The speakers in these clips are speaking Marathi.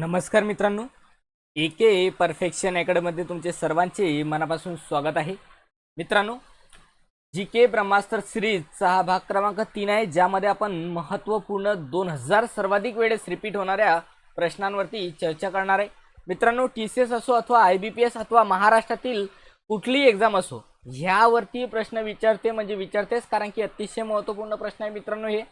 नमस्कार मित्रांनो. ए के परफेक्शन अकॅडमीमध्ये तुमचे सर्वांचे मनापासून स्वागत आहे. मित्रांनो जी के ब्रह्मास्त्र सिरीजचा हा भाग क्रमांक तीन आहे ज्यामध्ये आपण महत्त्वपूर्ण दोन हजार सर्वाधिक वेळेस रिपीट होणाऱ्या प्रश्नांवरती चर्चा करणार आहे. मित्रांनो टी सी एस असो अथवा आय बी पी एस अथवा महाराष्ट्रातील कुठलीही एक्झाम असो ह्यावरती प्रश्न विचारते म्हणजे विचारतेच कारण की अतिशय महत्त्वपूर्ण प्रश्न आहे मित्रांनो हे.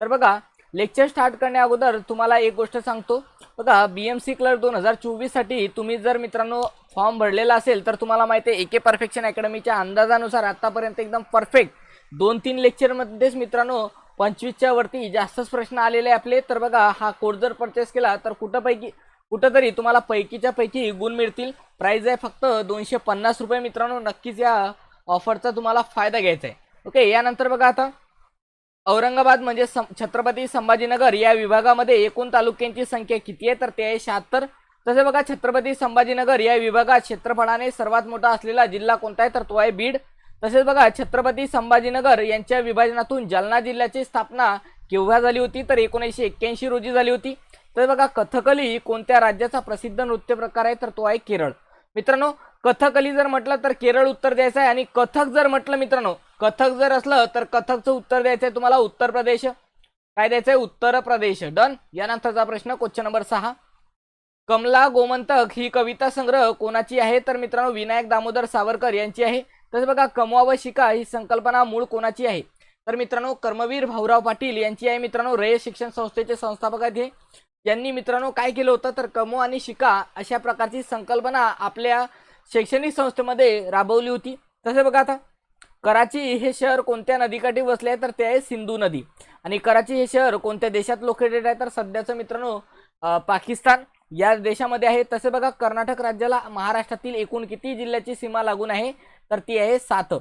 तर बघा लेक्चर स्टार्ट करण्या अगोदर तुम्हाला एक गोष्ट सांगतो. बघा बी एम सी क्लर्क दोन हजार चोवीससाठी तुम्ही जर मित्रांनो फॉर्म भरलेला असेल तर तुम्हाला माहिती आहे एके परफेक्शन अकॅडमीच्या अंदाजानुसार आत्तापर्यंत एकदम परफेक्ट दोन तीन लेक्चरमध्येच मित्रांनो पंचवीसच्या वरती जास्तच प्रश्न आलेले आपले. तर बघा हा कोड जर परचेस केला तर कुठंपैकी कुठंतरी तुम्हाला पैकीच्या पैकी गुण मिळतील. प्राईज आहे फक्त दोनशे पन्नास रुपये मित्रांनो. नक्कीच या ऑफरचा तुम्हाला फायदा घ्यायचा आहे. ओके यानंतर बघा आता. औरंगाबाद म्हणजे सं छत्रपती संभाजीनगर या विभागामध्ये एकूण तालुक्यांची संख्या किती आहे? तर ते आहे शहात्तर. तसे बघा छत्रपती संभाजीनगर या विभागात क्षेत्रफळाने सर्वात मोठा असलेला जिल्हा कोणता आहे? तर तो आहे बीड. तसेच बघा छत्रपती संभाजीनगर यांच्या विभाजनातून जालना जिल्ह्याची स्थापना केव्हा झाली होती? तर एकोणीसशे एक्क्याऐंशी रोजी झाली होती. तर बघा कथकली कोणत्या राज्याचा प्रसिद्ध नृत्य प्रकार आहे? तर तो आहे केरळ. मित्रांनो कथकली जर म्हटलं तर केरळ उत्तर द्यायचं आहे आणि कथक जर म्हटलं मित्रांनो कथक जर असलं तर कथकचं उत्तर द्यायचं आहे तुम्हाला उत्तर प्रदेश. काय द्यायचं आहे उत्तर प्रदेश. डन यानंतरचा प्रश्न क्वेश्चन नंबर सहा. कमला गोमंतक ही कविता संग्रह कोणाची आहे? तर मित्रांनो विनायक दामोदर सावरकर यांची आहे. तसं बघा कमवा व शिका ही संकल्पना मूळ कोणाची आहे? तर मित्रांनो कर्मवीर भाऊराव पाटील यांची आहे मित्रांनो रयत शिक्षण संस्थेचे संस्थापक आहेत हे. यांनी मित्रांनो काय केलं होतं? तर कमो आणि शिका अशा प्रकारची संकल्पना आपल्या शैक्षणिक संस्थेमध्ये राबवली होती. तसे बघा आता. कराची हे शहर कोणत्या नदीकाठी वसले आहे तर ते आहे सिंधू नदी. आणि कराची हे शहर कोणत्या देशात लोकेटेड आहे तर सध्याचं मित्रांनो पाकिस्तान. या देशामध्ये आहे. तसे बघा कर्नाटक राज्याला महाराष्ट्रातील एकूण किती जिल्ह्याची सीमा लागून आहे तर ती आहे सात.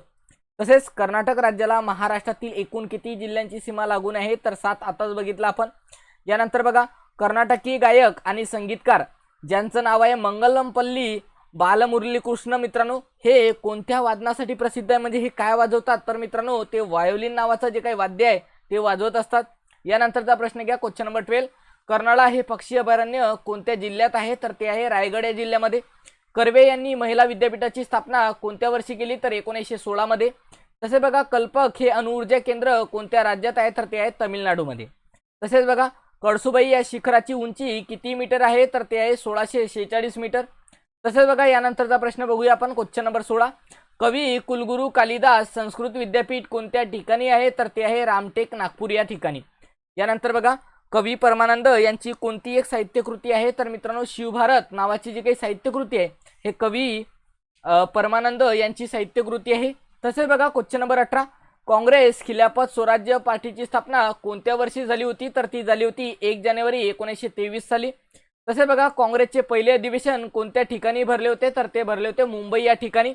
तसेच कर्नाटक राज्याला महाराष्ट्रातील एकूण किती जिल्ह्यांची सीमा लागून आहे तर सात आताच बघितलं आपण. यानंतर बघा कर्नाटकी गायक आणि संगीतकार ज्यांचं नाव आहे मंगलमपल्ली बालमुरली कृष्ण मित्रांनो हे कोणत्या वादनासाठी प्रसिद्ध आहे? म्हणजे हे काय वाजवतात? तर मित्रांनो ते वायोलिन नावाचं जे काही वाद्य आहे ते वाजवत असतात. यानंतरचा प्रश्न घ्या क्वेश्चन नंबर ट्वेल्व. कर्नाळा हे पक्षी अभयारण्य कोणत्या जिल्ह्यात आहे? तर ते आहे रायगड या जिल्ह्यामध्ये. कर्वे यांनी महिला विद्यापीठाची स्थापना कोणत्या वर्षी केली? तर एकोणीसशे सोळामध्ये. तसेच बघा कल्पक हे अणुऊर्जा केंद्र कोणत्या राज्यात आहे? तर ते आहे तमिळनाडूमध्ये. तसेच बघा कळसुबाई या शिखराची उंची किती मीटर आहे? तर ते आहे सोळाशे शेहेचाळीस मीटर. तसेच बघा यानंतरचा प्रश्न बघूया आपण. क्वेश्चन नंबर सोळा. कवी कुलगुरू कालिदास संस्कृत विद्यापीठ कोणत्या ठिकाणी आहे? तर ते आहे रामटेक नागपूर या ठिकाणी. यानंतर बघा कवी परमानंद यांची कोणती एक साहित्यकृती आहे? तर मित्रांनो शिवभारत नावाची जी काही साहित्यकृती आहे हे कवी परमानंद यांची साहित्यकृती आहे. तसेच बघा क्वेश्चन नंबर अठरा. काँग्रेस खिलाफत स्वराज्य पार्टीची स्थापना कोणत्या वर्षी झाली होती? तर ती झाली होती एक जानेवारी एकोणीसशे तेवीस साली. तसे बघा काँग्रेसचे पहिले अधिवेशन कोणत्या ठिकाणी भरले होते तर ते भरले होते मुंबई या ठिकाणी.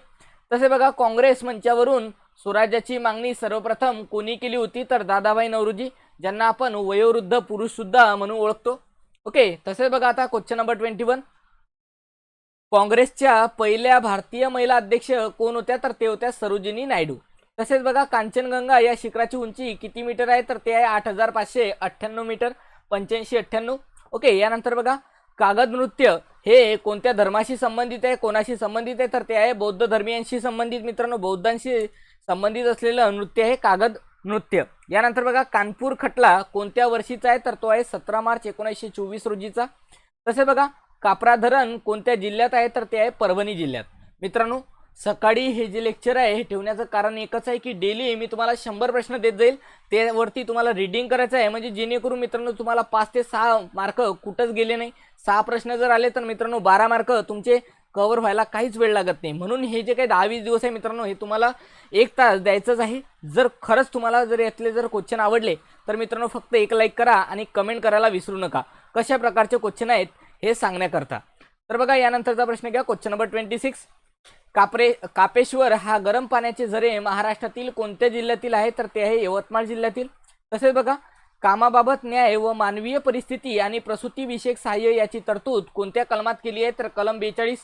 तसे बघा काँग्रेस मंचावरून स्वराज्याची मागणी सर्वप्रथम कोणी केली होती तर दादाभाई नवरोजी ज्यांना आपण वयोवृद्ध पुरुष सुद्धा म्हणून ओळखतो. ओके तसेच बघा आता क्वेश्चन नंबर ट्वेंटी वन. काँग्रेसच्या पहिल्या भारतीय महिला अध्यक्ष कोण होत्या तर ते होत्या सरोजिनी नायडू. तसेच बघा कांचनगंगा या शिखराची उंची किती मीटर आहे तर ते आहे आठ हजार पाचशे अठ्ठ्याण्णव मीटर पंच्याऐंशी अठ्ठ्याण्णव. ओके यानंतर बघा कागद नृत्य हे कोणत्या धर्माशी संबंधित आहे कोणाशी संबंधित आहे तर ते आहे बौद्ध धर्मियांशी संबंधित मित्रांनो. बौद्धांशी संबंधित असलेलं नृत्य आहे कागद नृत्य. यानंतर बघा कानपूर खटला कोणत्या वर्षीचा आहे तर तो आहे सतरा मार्च एकोणीसशे चोवीस रोजीचा. तसे बघा कापरा धरण कोणत्या जिल्ह्यात आहे तर ते आहे परभणी जिल्ह्यात. मित्रांनो सकाळी हे जे लेक्चर आहे हे ठेवण्याचं कारण एकच आहे की डेली मी तुम्हाला शंभर प्रश्न देत जाईल. त्यावरती तुम्हाला रिडिंग करायचं आहे म्हणजे जेणेकरून मित्रांनो तुम्हाला पाच ते सहा मार्क कुठंच गेले नाही. सहा प्रश्न जर आले तर मित्रांनो बारा मार्क तुमचे कवर व्हायला काहीच वेळ लागत नाही. म्हणून हे जे काही दहा वीस दिवस आहे मित्रांनो हे तुम्हाला एक तास द्यायचंच आहे. जर खरंच तुम्हाला जर यातले जर क्वेश्चन आवडले तर मित्रांनो फक्त एक लाईक करा आणि कमेंट करायला विसरू नका. कशा प्रकारचे क्वेश्चन आहेत हे सांगण्याकरता. तर बघा यानंतरचा प्रश्न घ्या question number twenty six Kapre Kapeshwar हा गरम पाण्याचे झरे महाराष्ट्रातील कोणत्या जिल्ह्यातील आहे तर ते आहे यवतमाळ जिल्ह्यातील. तसेच बघा कामाबाबत न्याय व मानवीय परिस्थिती आणि प्रसूतीविषयक सहाय्य याची तरतूद कोणत्या कलमात केली आहे? तर कलम बेचाळीस.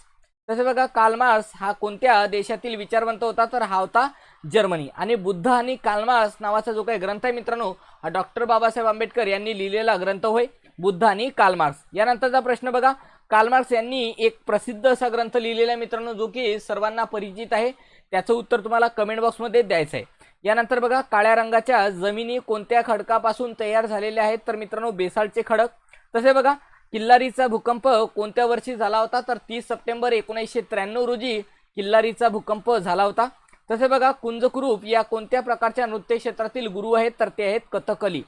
तसेच बघा कालमार्स हा कोणत्या देशातील विचारवंत होता? तर हा होता जर्मनी. आणि बुद्ध आणि कालमार्स नावाचा जो काही ग्रंथ आहे मित्रांनो हा डॉक्टर बाबासाहेब आंबेडकर यांनी लिहिलेला ग्रंथ होय बुद्ध आणि कालमार्स यानंतरचा प्रश्न बघा कालमार्क्स यांनी एक प्रसिद्ध असा ग्रंथ लिहिलेला आहे मित्रांनो जो की सर्वांना परिचित आहे. त्याचं उत्तर तुम्हाला कमेंट बॉक्समध्ये द्यायचं आहे. यानंतर बघा काळ्या रंगाच्या जमिनी कोणत्या खडकापासून तयार झालेल्या आहेत? तर मित्रांनो बेसाल्टचे खडक. तसे बघा किल्लारीचा भूकंप कोणत्या वर्षी झाला होता? तर तीस सप्टेंबर एकोणीसशे त्र्याण्णव रोजी किल्लारीचा भूकंप झाला होता. तसे बघा कुंजकुरूप या कोणत्या प्रकारच्या नृत्य क्षेत्रातील गुरु आहेत? तर ते आहेत कथकली.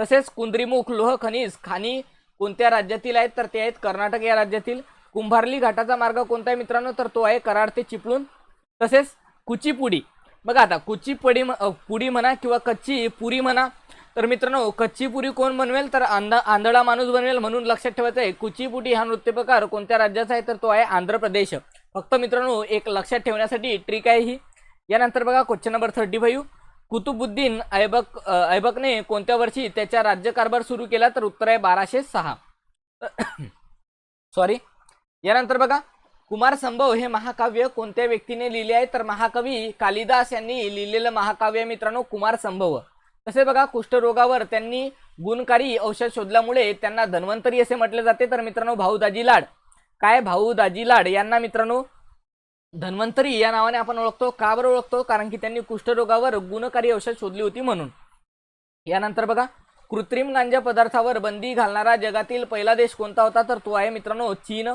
तसेच कुंद्रीमुख लोह खनिज खाणी कोणत्या राज्यातील आहेत तर ते आहेत कर्नाटक या राज्यातील. कुंभारली घाटाचा मार्ग कोणता आहे मित्रांनो? तर तो आहे कराड ते चिपळूण. तसेच कुचीपुडी. बघा आता कुचीपुडी म- पुडी म्हणा किंवा कच्ची पुरी म्हणा. तर मित्रांनो कच्ची पुरी कोण बनवेल? तर आंध आंधळा माणूस बनवेल म्हणून लक्षात ठेवायचं आहे. कुचीपुडी हा नृत्यप्रकार कोणत्या राज्याचा आहे? तर तो आहे आंध्र प्रदेश. फक्त मित्रांनो एक लक्षात ठेवण्यासाठी ट्रिक आहे ही. यानंतर बघा question number thirty five Qutubuddin Aibak ऐबकने कोणत्या वर्षी त्याचा राज्यकारभार सुरू केला? तर उत्तर आहे बाराशे सहा. सॉरी यानंतर बघा. कुमार संभव हे महाकाव्य कोणत्या व्यक्तीने लिहिले आहे? तर महाकवी कालिदास यांनी लिहिलेलं महाकाव्य मित्रांनो कुमार संभव. तसे बघा कुष्ठरोगावर त्यांनी गुणकारी औषध शोधल्यामुळे त्यांना धन्वंतरी असे म्हटले जाते. तर मित्रांनो भाऊ दाजी लाड. काय? भाऊ दाजी लाड यांना मित्रांनो धन्वंतरी या नावाने आपण ओळखतो. का बरं ओळखतो? कारण की त्यांनी कुष्ठरोगावर गुणकारी औषध शोधली होती म्हणून. यानंतर बघा कृत्रिम गांजा पदार्थावर बंदी घालणारा जगातील पहिला देश कोणता होता? तर तो आहे मित्रांनो चीन.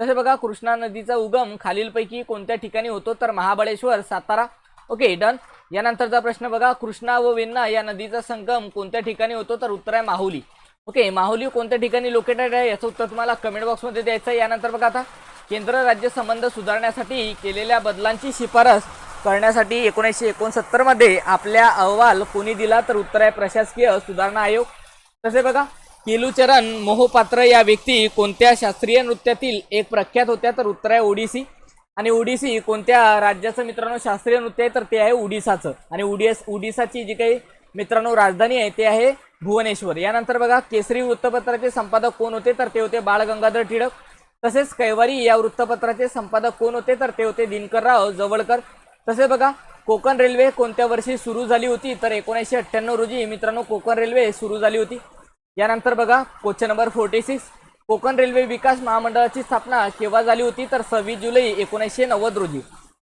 तसे बघा कृष्णा नदीचा उगम खालीलपैकी कोणत्या ठिकाणी होतो? तर महाबळेश्वर सातारा. Okay done. यानंतरचा प्रश्न बघा कृष्णा व वेण्णा या नदीचा संगम कोणत्या ठिकाणी होतो? तर उत्तर आहे माहुली. ओके माहुली कोणत्या ठिकाणी लोकेटेड आहे? याचं उत्तर तुम्हाला कमेंट बॉक्समध्ये द्यायचं आहे. यानंतर बघा आता. केंद्र राज्य संबंध सुधारण्यासाठी केलेल्या बदलांची शिफारस करण्यासाठी एकोणीसशे एकोणसत्तरमध्ये आपल्या अहवाल कोणी दिला तर उत्तर आहे प्रशासकीय सुधारणा आयोग. तसे बघा केलुचरण मोहपात्र या व्यक्ती कोणत्या शास्त्रीय नृत्यातील एक प्रख्यात होत्या तर उत्तर आहे ओडिसी. आणि ओडिसी कोणत्या राज्याचं मित्रांनो शास्त्रीय नृत्य आहे तर ते आहे ओडिसाचं. आणि ओडिस ओडिसाची जी काही मित्रांनो राजधानी आहे ते आहे भुवनेश्वर. यानंतर बघा केसरी वृत्तपत्राचे संपादक कोण होते तर ते होते बाळ गंगाधर टिळक. तसेच कैवारी या वृत्तपत्राचे संपादक कोण होते तर ते होते दिनकरराव जवळकर. तसे बघा कोकण रेल्वे कोणत्या वर्षी सुरू झाली होती? तर एकोणीसशे अठ्ठ्याण्णव रोजी मित्रांनो कोकण रेल्वे सुरू झाली होती. यानंतर बघा question number forty six. Konkan railway विकास महामंडळाची स्थापना केव्हा झाली होती? तर सव्वीस जुलै एकोणीसशे नव्वद रोजी.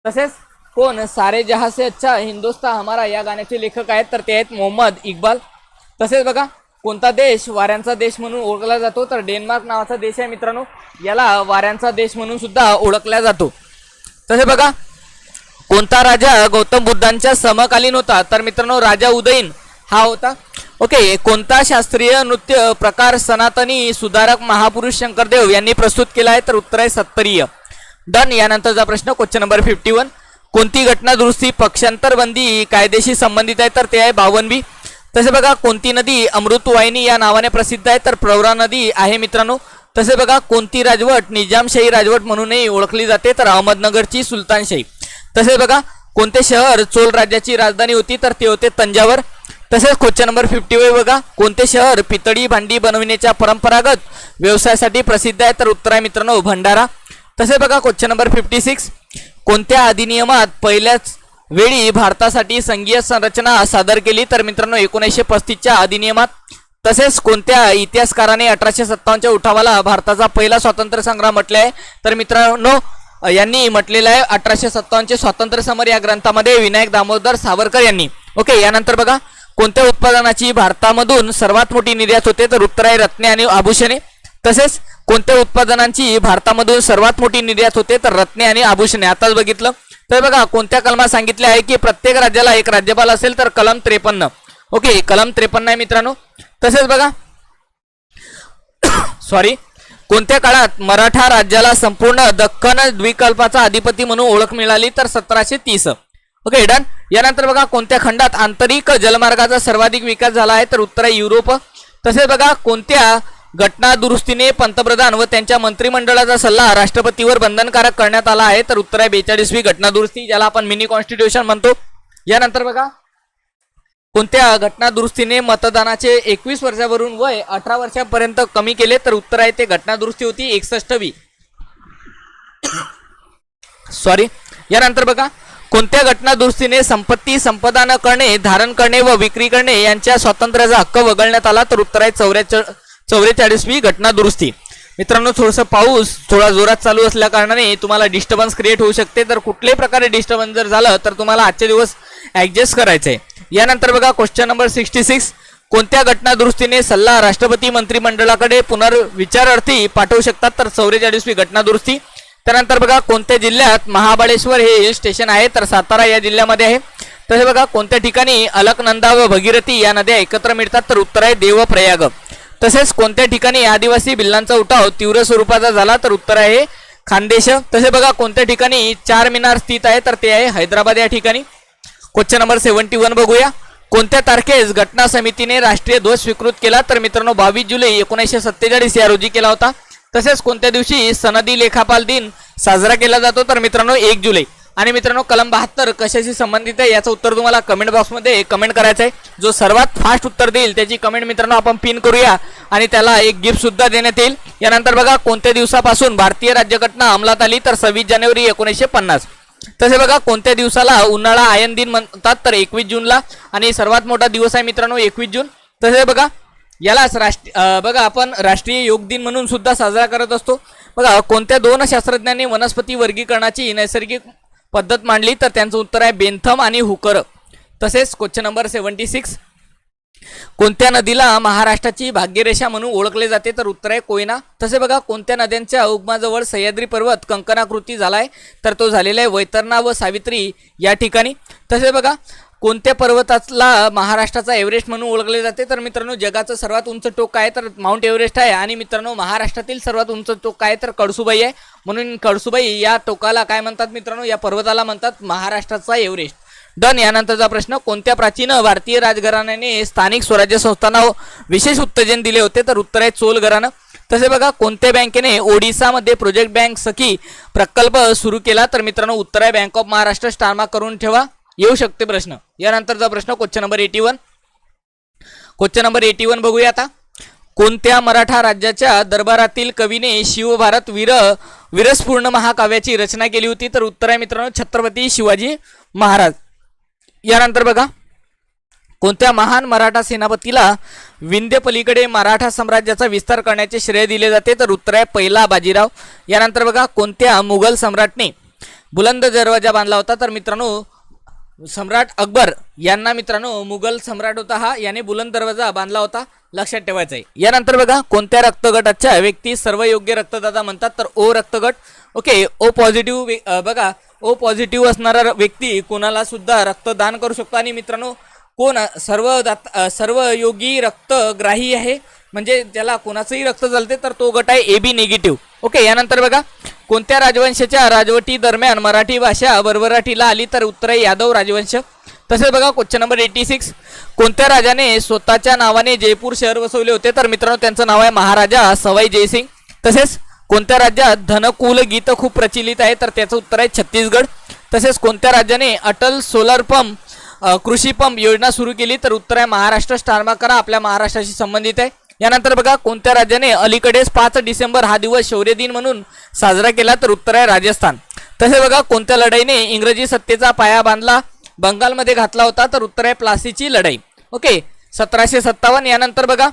तसेच कोण? सारे जहासे अच्छा हिंदुस्तान हमारा या गाण्याचे लेखक आहेत तर ते आहेत मोहम्मद इक्बाल. तसेच बघा कोणता देश? वाऱ्यांचा देश म्हणून ओळखला जातो. तर डेन्मार्क नावाचा देश आहे मित्रांनो. याला वाऱ्यांचा देश म्हणून सुद्धा ओळखला जातो. तसे बघा कोणता राजा गौतम बुद्धांच्या समकालीन होता? तर मित्रांनो राजा उदयीन हा होता. ओके कोणता शास्त्रीय नृत्य प्रकार सनातनी सुधारक महापुरुष शंकरदेव यांनी प्रस्तुत केला आहे? तर उत्तर आहे सत्तरीय डन. यानंतरचा प्रश्न क्वेश्चन नंबर फिफ्टी वन कोणती घटना दुरुस्ती पक्षांतर बंदी कायदेशी संबंधित आहे? तर ते आहे बावनवी. तसे बघा कोणती नदी अमृतवाहिनी या नावाने प्रसिद्ध आहे तर प्रवरा नदी आहे मित्रांनो. तसे बघा कोणती राजवट निजामशाही राजवट म्हणूनही ओळखली जाते तर अहमदनगरची सुलतानशाही. तसे बघा कोणते शहर चोल राज्याची राजधानी होती तर ते होते तंजावर. तसेच क्वेश्चन नंबर फिफ्टी वे बघा कोणते शहर पितळी भांडी बनविण्याच्या परंपरागत व्यवसायासाठी प्रसिद्ध आहे तर उत्तर आहे मित्रांनो भंडारा. तसे बघा क्वेश्चन नंबर फिफ्टी सिक्स. कोणत्या अधिनियमात पहिल्याच वेळी भारतासाठी संघीय संरचना सादर केली. तर मित्रांनो एकोणीसशे पस्तीसच्या अधिनियमात तसेच कोणत्या इतिहासकाराने अठराशे सत्तावन्नच्या उठावाला भारताचा पहिला स्वातंत्र्य संग्राम म्हटले आहे? तर मित्रांनो यांनी म्हटलेलं आहे अठराशे सत्तावन्नचे स्वातंत्र्य समर या ग्रंथामध्ये विनायक दामोदर सावरकर यांनी. ओके यानंतर बघा कोणत्या उत्पादनाची भारतामधून सर्वात मोठी निर्यात होते तर उत्तर आहे रत्ने आणि आभूषणे. तसेच कोणत्या उत्पादनांची भारतामधून सर्वात मोठी निर्यात होते तर रत्ने आणि आभूषणे. आताच बघितलं तर बघा कोणत्या कलमात सांगितले आहे की प्रत्येक राज्याला एक राज्यपाल असेल तर कलम त्रेपन्न. ओके कलम त्रेपन्न आहे मित्रांनो. तसेच बघा सॉरी कोणत्या काळात मराठा राज्याला संपूर्ण दख्खन द्विकल्पाचा अधिपती म्हणून ओळख मिळाली तर सतराशे तीस. Okay done. यानंतर बघा कोणत्या खंडात आंतरिक जलमार्गाचा सर्वाधिक विकास झाला आहे तर उत्तर युरोप. तसेच बघा कोणत्या घटना दुरुस्तीने पंतप्रधान व त्यांच्या मंत्रिमंडळाचा सल्ला राष्ट्रपतीवर बंधनकारक करण्यात आला आहे. तर उत्तर आहे बेचाळीसवी घटना दुरुस्ती ज्याला आपण मिनी कॉन्स्टिट्यूशन म्हणतो. यानंतर बघा. कोणत्या घटना दुरुस्तीने मतदानाचे एकवीस वर्षावरून वय अठरा वर्षापर्यंत कमी केले? तर उत्तर आहे ते घटना दुरुस्ती होती एकसष्टवी. सॉरी यानंतर बघा. कोणत्या घटना दुरुस्तीने संपत्ती संपदा करणे धारण करणे व विक्री करणे यांच्या स्वातंत्र्याचा हक्क वगळण्यात आला? तर उत्तर आहे चौऱ्याच चौवेचाळीसवी घटना दुरुस्ती. मित्रांनो थोडंसं पाऊस थोडा जोरात चालू असल्या कारणाने तुम्हाला डिस्टर्बन्स क्रिएट होऊ शकते. तर कुठल्याही प्रकारे डिस्टर्बन्स जर झालं तर तुम्हाला आजचे दिवस ऍडजस्ट करायचं. आहे यानंतर बघा क्वेश्चन नंबर सिक्स्टी सिक्स कोणत्या घटना दुरुस्तीने सल्ला राष्ट्रपती मंत्रिमंडळाकडे पुनर्विचारार्थी पाठवू शकतात? तर चौवेचाळीसवी घटना दुरुस्ती. त्यानंतर बघा कोणत्या जिल्ह्यात महाबळेश्वर हे हिल स्टेशन आहे? तर सातारा या जिल्ह्यामध्ये आहे. तसे बघा कोणत्या ठिकाणी अलकनंदा व भगीरथी या नद्या एकत्र मिळतात? तर उत्तर आहे देवप्रयाग. तसेच कोणत्या ठिकाणी आदिवासी बिल्लांचा उठाव तीव्र स्वरूपाचा झाला तर उत्तर आहे खानदेश. तसे बघा कोणत्या ठिकाणी चार मिनार स्थित आहे तर ते आहे हैदराबाद या ठिकाणी. क्वेश्चन नंबर सेव्हन्टी वन बघूया. कोणत्या तारखेस घटना समितीने राष्ट्रीय ध्वज स्वीकृत केला? तर मित्रांनो बावीस जुलै एकोणीसशे सत्तेचाळीस या रोजी केला होता. तसेच कोणत्या दिवशी सनदी लेखापाल दिन साजरा केला जातो? तर मित्रांनो एक जुलै. आणि मित्रांनो कलम बहात्तर कशाशी संबंधित आहे याचं उत्तर तुम्हाला कमेंट बॉक्समध्ये कमेंट करायचं आहे. जो सर्वात फास्ट उत्तर देईल त्याची कमेंट मित्रांनो आपण पिन करूया. आणि त्याला एक गिफ्ट सुद्धा देण्यात येईल. यानंतर बघा कोणत्या दिवसापासून भारतीय राज्यघटना अंमलात आली तर सव्वीस जानेवारी एकोणीसशे पन्नास. तसे बघा कोणत्या दिवसाला उन्हाळा आयन दिन म्हणतात तर एकवीस जूनला. आणि सर्वात मोठा दिवस आहे मित्रांनो एकवीस जून. तसे बघा यालाच राष्ट्रीय बघा आपण राष्ट्रीय योग दिन म्हणून सुद्धा साजरा करत असतो. बघा कोणत्या दोन शास्त्रज्ञांनी वनस्पती वर्गीकरणाची नैसर्गिक पद्धत मांडली तर त्यांचं उत्तर आहे बेंथम आणि हुकर. तसेच क्वेश्चन नंबर सेव्हन्टी सिक्स. कोणत्या नदीला महाराष्ट्राची भाग्यरेषा म्हणून ओळखले जाते? तर उत्तर आहे कोयना. तसे बघा कोणत्या नद्यांच्या उगमाजवळ सह्याद्री पर्वत कंकणाकृती झालाय? तर तो झालेला आहे वैतरणा व सावित्री या ठिकाणी. तसे बघा कोणत्या पर्वताला महाराष्ट्राचा एव्हरेस्ट म्हणून ओळखले जाते? तर मित्रांनो जगाचं सर्वात उंच टोक आहे तर माउंट एव्हरेस्ट आहे. आणि मित्रांनो महाराष्ट्रातील सर्वात उंच टोक काय तर कडसुबाई आहे. म्हणून कळसुबाई या टोकाला काय म्हणतात मित्रांनो? या पर्वताला म्हणतात महाराष्ट्राचा एव्हरेस्ट. डन यानंतरचा प्रश्न कोणत्या प्राचीन भारतीय राजघराण्याने स्थानिक स्वराज्य संस्थांना विशेष उत्तेजन दिले होते? तर उत्तर आहे चोल घराणं तसे बघा कोणत्या बँकेने ओडिसामध्ये प्रोजेक्ट बँक सखी प्रकल्प सुरू केला? तर मित्रांनो उत्तर आहे बँक ऑफ महाराष्ट्र. स्टारमा करून ठेवा. येऊ शकते प्रश्न. यानंतरचा प्रश्न question number eighty one question number eighty one बघूया आता. कोणत्या मराठा राज्याच्या दरबारातील कवीने शिवभारत वीर विरसपूर्ण महाकाव्याची रचना केली होती? तर उत्तर आहे मित्रांनो छत्रपती शिवाजी महाराज. यानंतर बघा. कोणत्या महान मराठा सेनापतीला विंध्यपलीकडे मराठा साम्राज्याचा विस्तार करण्याचे श्रेय दिले जाते? तर उत्तर आहे पहिला बाजीराव. यानंतर बघा कोणत्या मुघल सम्राटने बुलंद दरवाजा बांधला होता? तर मित्रांनो सम्राट अकबर यांना मित्रांनो मुघल सम्राट होता हा याने बुलंद दरवाजा बांधला होता. लक्षात ठेवायचा आहे यानंतर बघा कोणत्या रक्तगटाच्या व्यक्ती सर्व योग्य रक्तदाता म्हणतात? तर ओ रक्तगट. ओके ओ पॉझिटिव्ह बघा ओ पॉझिटिव्ह असणारा व्यक्ती कोणाला सुद्धा रक्तदान करू शकतो? आणि मित्रांनो कोण सर्व दात सर्व योगी रक्तग्राही आहे. म्हणजे ज्याला कोणाचंही रक्त चालते तर तो गट आहे ए बी निगेटिव्ह. ओके यानंतर बघा. कोणत्या राजवंशाच्या राजवटी दरम्यान मराठी भाषा वरवराठीला आली तर उत्तर आहे यादव राजवंश? तसेच बघा क्वेश्चन नंबर एटी सिक्स कोणत्या राजाने स्वतःच्या नावाने जयपूर शहर वसवले होते? तर मित्रांनो त्यांचं नाव आहे महाराजा सवाई जयसिंग. तसेच कोणत्या राज्यात धनकुल गीत खूप प्रचलित आहे? तर त्याचं उत्तर आहे छत्तीसगड. तसेच कोणत्या राज्याने अटल सोलर पंप कृषी पंप योजना सुरू केली? तर उत्तर आहे महाराष्ट्र. स्टारमा करा आपल्या महाराष्ट्राशी संबंधित आहे. यानंतर बघा कोणत्या राज्याने अलीकडेच पाच डिसेंबर हा दिवस शौर्य दिन म्हणून साजरा केला तर उत्तर आहे राजस्थान. तसे बघा कोणत्या लढाईने इंग्रजी सत्तेचा पाया बांधला बंगालमध्ये घातला होता तर उत्तर आहे प्लासीची लढाई. ओके सतराशे सत्तावन्न यानंतर बघा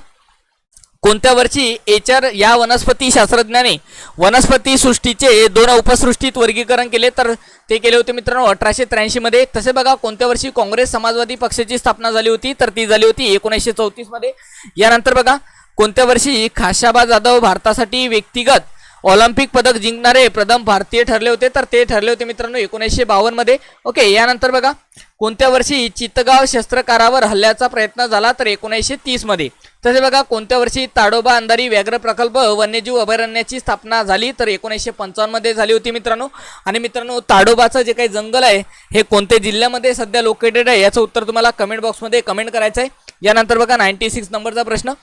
कोणत्या वर्षी एचर या वनस्पती शास्त्रज्ञाने वनस्पती सृष्टीचे दोन उपसृष्टीत वर्गीकरण केले? तर ते केले होते मित्रांनो अठराशे त्र्याऐंशीमध्ये तसे बघा कोणत्या वर्षी काँग्रेस समाजवादी पक्षाची स्थापना झाली होती? तर ती झाली होती एकोणीसशे चौतीसमध्ये यानंतर बघा कोणत्या वर्षी खाशाबा जाधव भारतासाठी व्यक्तिगत ऑलिम्पिक पदक जिंकणारे प्रथम भारतीय ठरले होते? तर ते ठरले होते मित्रांनो एकोणीसशे बावन्नमध्ये ओके यानंतर बघा कोणत्या वर्षी चित्तगाव शस्त्रकारावर हल्ल्याचा प्रयत्न झाला? तर एकोणीसशे तीसमध्ये तसे बघा कोणत्या वर्षी ताडोबा अंधारी व्याघ्र प्रकल्प वन्यजीव अभयारण्याची स्थापना झाली तर एकोणीसशे पंचावन्नमध्ये झाली होती मित्रांनो. आणि मित्रांनो ताडोबाचं जे काही जंगल आहे हे कोणत्या जिल्ह्यामध्ये सध्या लोकेटेड आहे याचं उत्तर तुम्हाला कमेंट बॉक्समध्ये कमेंट करायचं आहे. यानंतर बघा नाईन्टी सिक्स नंबरचा प्रश्न.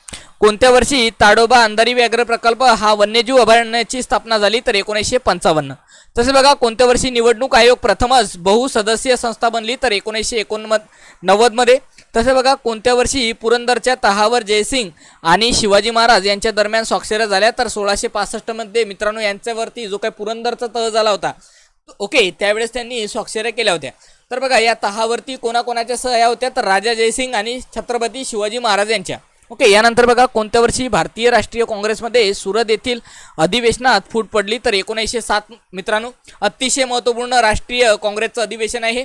कोणत्या वर्षी ताडोबा अंधारी व्याघ्र प्रकल्प हा वन्यजीव अभयारण्याची स्थापना झाली तर एकोणीसशे पंचावन्न. तसे बघा कोणत्या वर्षी निवडणूक आयोग प्रथमच बहुसदस्यीय संस्था बनली तर एकोणीसशे एकोणमद नव्वदमध्ये. तसे बघा कोणत्या वर्षी पुरंदरच्या तहावर जयसिंग आणि शिवाजी महाराज यांच्या दरम्यान स्वाक्षऱ्या झाल्या तर सोळाशे पासष्टमध्ये मित्रांनो यांच्यावरती जो काही पुरंदरचा तह झाला होता ओके त्यावेळेस त्यांनी स्वाक्षऱ्या केल्या होत्या. तर बघा या तहावरती कोणाकोणाच्या सह्या होत्या? तर राजा जयसिंग आणि छत्रपती शिवाजी महाराज यांच्या. ओके यानंतर बघा कोणत्या वर्षी भारतीय राष्ट्रीय काँग्रेसमध्ये सुरत येथील अधिवेशनात फूट पडली? तर एकोणीसशे सात मित्रांनो अतिशय महत्त्वपूर्ण राष्ट्रीय काँग्रेसचं अधिवेशन आहे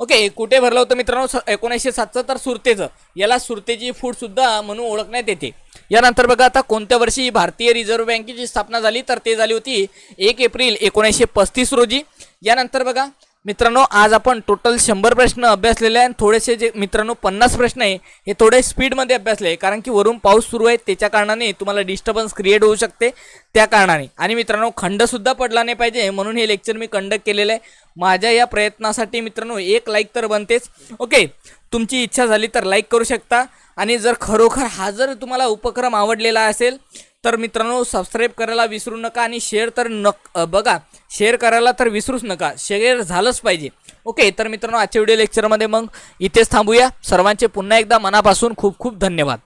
ओके कुठे भरलं होतं मित्रांनो? एकोणीसशे सातचं तर सुरतेचं. याला सुरतेची फूटसुद्धा म्हणून ओळखण्यात येते. यानंतर बघा आता कोणत्या वर्षी भारतीय रिझर्व्ह बँकेची स्थापना झाली? तर ते झाली होती एक एप्रिल एकोणीसशे पस्तीस रोजी. यानंतर बघा मित्रांनो आज आपण टोटल शंभर प्रश्न अभ्यासलेले आहे आणि थोडेसे जे मित्रांनो पन्नास प्रश्न आहे हे थोडे स्पीडमध्ये अभ्यासले आहे. कारण की वरून पाऊस सुरू आहे त्याच्या कारणाने तुम्हाला डिस्टर्बन्स क्रिएट होऊ शकते. त्या कारणाने. आणि मित्रांनो खंडसुद्धा पडला नाही पाहिजे म्हणून हे लेक्चर मी कंडक्ट केलेलं आहे. माझ्या या प्रयत्नासाठी मित्रांनो एक लाईक तर बनतेच. ओके तुमची इच्छा झाली तर लाईक करू शकता. आणि जर खरोखर हा जर तुम्हाला उपक्रम आवडलेला असेल तर मित्रांनो सबस्क्राईब करायला विसरू नका आणि शेअर तर नक बघा शेअर करायला तर विसरूच नका. शेअर झालंच पाहिजे. ओके तर मित्रांनो आजच्या व्हिडिओ लेक्चरमध्ये मग इथेच थांबूया. सर्वांचे पुन्हा एकदा मनापासून खूप खूप धन्यवाद.